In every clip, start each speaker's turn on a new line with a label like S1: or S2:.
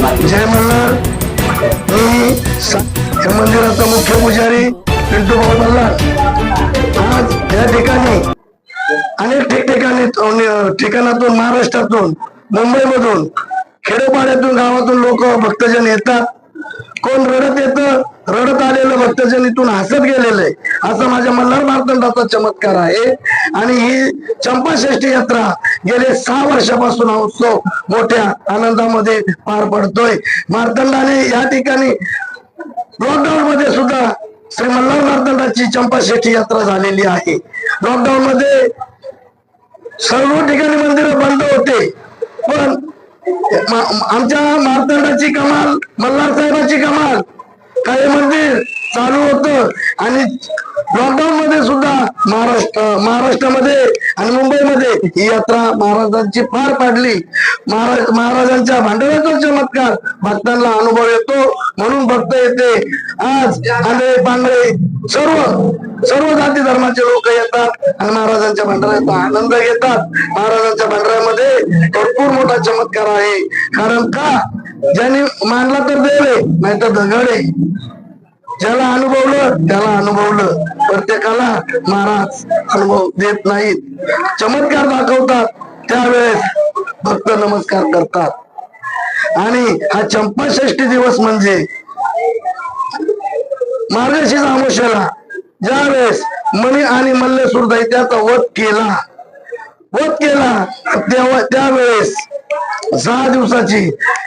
S1: जय मल्हार. मी मंदिराचा मुख्य पुजारी पिंटू भाऊ मल्हार. आज या ठिकाणी अनेक ठिकठिकाणी ठिकाणातून महाराष्ट्रातून मुंबईमधून खेडोपाड्यातून गावातून लोक भक्तजन येतात. कोण रडत येतं? रडत आलेलं भक्तजन इथून हसत गेलेलं. आहे असं माझ्या मल्हार मार्तंडाचा चमत्कार आहे. आणि ही चंपाषष्ठी यात्रा गेले सहा वर्षापासून हा उत्सव मोठ्या आनंदामध्ये पार पडतोय. मार्तंडाने या ठिकाणी लॉकडाऊन मध्ये सुद्धा श्री मल्हार मार्तंडाची चंपाषष्ठी यात्रा झालेली आहे. लॉकडाऊन मध्ये सर्व ठिकाणी मंदिर बंद होते. पण आमच्या मार्तंडाची कमाल मल्हार साहेबाची कमाल काही मंदिर चालू होतं. आणि लॉकडाऊन मध्ये सुद्धा महाराष्ट्र महाराष्ट्रामध्ये आणि मुंबईमध्ये ही यात्रा महाराजांची पार पाडली. महाराज महाराजांच्या भांडवलाचा चमत्कार भक्तांना अनुभव येतो. म्हणून भक्त येते. आज आंधळे पांढरे सर्व सर्व जाती धर्माचे लोक येतात आणि महाराजांच्या भांडाऱ्याचा आनंद घेतात. महाराजांच्या भांडाऱ्यामध्ये भरपूर मोठा चमत्कार आहे. कारण का? ज्यांनी मानला तर देव नाही तर दगड ज्याला अनुभवलं त्याला अनुभवलं. प्रत्येकाला महाराज अनुभव देत नाहीत. चमत्कार दाखवतात त्यावेळेस भक्त नमस्कार करतात. आणि हा चंपाषष्ठी दिवस म्हणजे मार्गशीर्ष आमोशाला ज्यावेळेस मणी आणि मल्लेसूर दैत्याचा वध केला. वध केला. तेव्हा त्यावेळेस सहा दिवसाची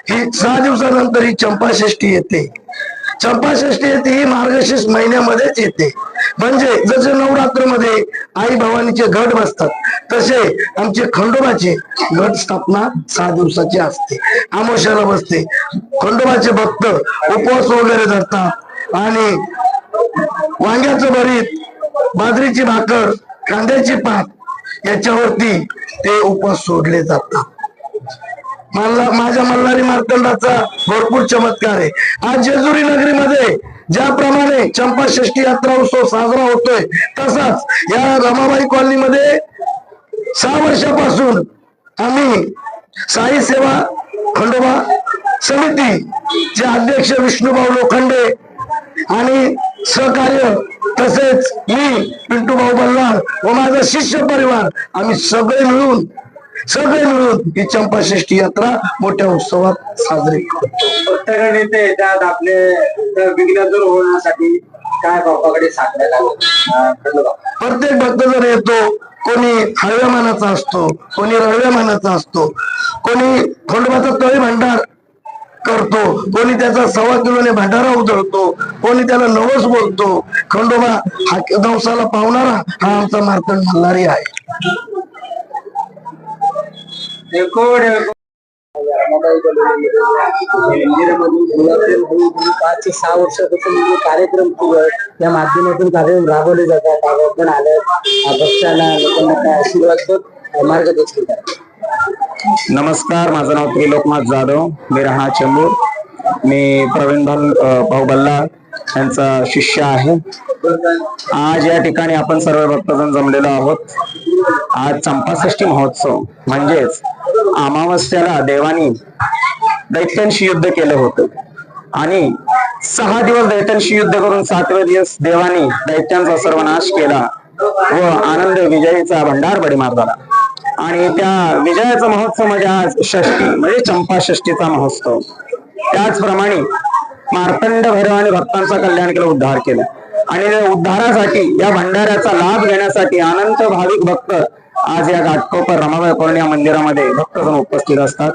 S1: ही सहा दिवसानंतर ही चंपाषष्ठी येते. चंपाषष्ठी येते ही मार्गशीर्ष महिन्यामध्येच येते. म्हणजे जसे नवरात्रमध्ये आई भवानीचे घट बसतात तसे आमचे खंडोबाचे घट स्थापना सहा दिवसाची असते. आमोशाला बसते. खंडोबाचे भक्त उपवास वगैरे धरतात आणि वांग्याचं भरीत बाजरीची भाकर कांद्याची पात याच्यावरती ते उपवास सोडले जातात. मला माझ्या मल्हारी मार्तंडाचा भरपूर चमत्कार आहे. आज जेजुरी नगरीमध्ये ज्याप्रमाणे चंपाषष्ठी यात्रा उत्सव साजरा होतोय तसाच या रमाबाई कॉलनीमध्ये सहा वर्षापासून आम्ही साई सेवा खंडोबा समिती चे अध्यक्ष विष्णुभाऊ लोखंडे आणि सहकार्य तसेच मी पिंटू भाऊ बल्लाळ व माझा शिष्य परिवार आम्ही सगळे मिळून सगळे मिळून ही चंपाषष्ठी यात्रा मोठ्या उत्सवात साजरी करतो
S2: प्रत्येकाने ते येतात आपले विघ्न दूर होण्यासाठी काय बापाकडे खंडोबा.
S1: प्रत्येक भक्तजन येतो कोणी हळव्या मानाचा असतो कोणी रळव्या मानाचा असतो कोणी खंडोबाचा तळी भांडार करतो. कोणी त्याचा सव्वा किलोने भंडारा उधळतो. कोणी त्याला नवस बोलतो. खंडोबा हा नवसाला पावणारा हा आमचा मार्तंड मल्हारी आहे.
S2: मंदिरामधून पाच ते सहा वर्षापासून जे कार्यक्रम या त्या माध्यमातून कार्यक्रम राबवले जातात. आपण आलं भक्तांना लोकांना काय आशीर्वाद मार्गदर्शन करतात.
S3: नमस्कार माझं नाव त्रिलोकनाथ जाधव. मी राहणार चेंबूर. मी प्रवीण भाऊ भाऊ बल्ला यांचा शिष्य आहे. आज या ठिकाणी आपण सर्व भक्तजण जमलेलो आहोत. आज चंपाषष्ठी महोत्सव म्हणजेच अमावस्याला देवानी दैत्यांशी युद्ध केलं होतं. आणि सहा दिवस दैत्यांशी युद्ध करून सातव्या दिवस देवानी दैत्यांचा सर्वनाश केला व आनंद विजयीचा भंडार बडीमार झाला आणि त्या विजयाचा महोत्सव म्हणजे आज षष्टी म्हणजे चंपा षष्टीचा महोत्सव. त्याचप्रमाणे मार्तंड भैरवाने भक्तांचा कल्याण केलं उद्धार केला. आणि उद्धारासाठी या भंडाऱ्याचा लाभ घेण्यासाठी अनंत भाविक भक्त आज या घाटकोपर रमाबाई पौर्णिमा मंदिरामध्ये भक्तजण उपस्थित असतात.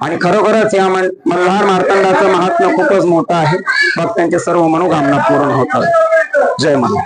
S3: आणि खरोखरच या मल्हार मार्तंडाचं महात्म्य खूपच मोठं आहे. भक्तांचे सर्व मनोकामना पूर्ण होतात. जय मल्हार